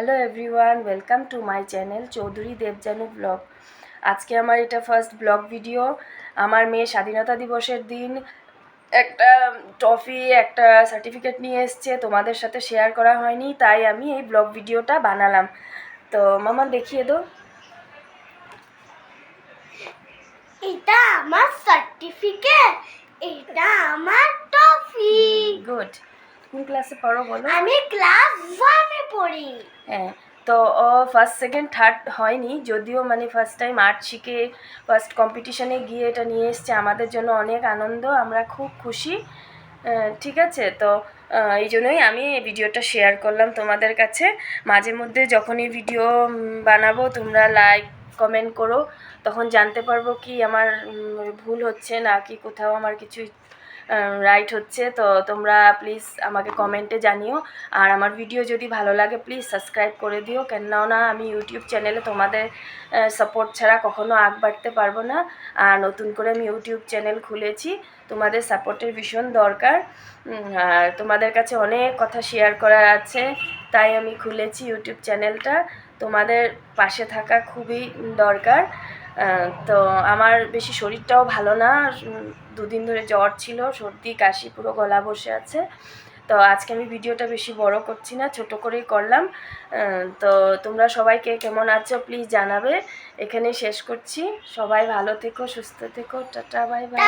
Hello everyone welcome to my channel Chowdhury Debjanu blog আজকে আমার এটা ফার্স্ট ব্লগ ভিডিও আমার মেয়ে স্বাধীনতা দিবসের দিন একটা ট্রফি একটা সার্টিফিকেট নিয়ে এসছে তোমাদের সাথে শেয়ার করা হয়নি তাই আমি এই ব্লগ ভিডিওটা বানালাম। তো মামা দেখিয়ে দো এটা আমার সার্টিফিকেট এটা আমার ট্রফি গুড কোন ক্লাসে পড়ো বলো? আমি ক্লাস ওয়ানে পড়ি। হ্যাঁ তো ও ফার্স্ট সেকেন্ড থার্ড হয়নি যদিও মানে ফার্স্ট টাইম আর্ট শিখে ফার্স্ট কম্পিটিশনে গিয়ে এটা নিয়ে এসছে আমাদের জন্য অনেক আনন্দ আমরা খুব খুশি। ঠিক আছে তো এই জন্যই আমি এই ভিডিওটা শেয়ার করলাম তোমাদের কাছে। মাঝে মধ্যে যখনই ভিডিও বানাবো তোমরা লাইক কমেন্ট করো তখন জানতে পারব কি আমার ভুল হচ্ছে না কি কোথাও আমার কিছু রাইট হচ্ছে। তো তোমরা প্লিজ আমাকে কমেন্টে জানিও। আর আমার ভিডিও যদি ভালো লাগে প্লিজ সাবস্ক্রাইব করে দিও। কেননা আমি ইউটিউব চ্যানেলে তোমাদের সাপোর্ট ছাড়া কখনো আগ বাড়তে পারব না। আর নতুন করে আমি ইউটিউব চ্যানেল খুলেছি। তোমাদের সাপোর্টের ভীষণ দরকার। আর তোমাদের কাছে অনেক কথা শেয়ার করার আছে। তাই আমি খুলেছি ইউটিউব চ্যানেলটা তোমাদের পাশে থাকা খুবই দরকার। তো আমার বেশি শরীরটাও ভালো না। দুদিন ধরে জ্বর ছিল, সর্দি, কাশি, পুরো গলা বসে আছে। তো আজকে আমি ভিডিওটা বেশি বড় করছি না, ছোট করেই করলাম। তো তোমরা সবাইকে কেমন আছো প্লিজ জানাবে। এখানেই শেষ করছি। সবাই ভালো থেকো, সুস্থ থেকো। Tata, bye bye.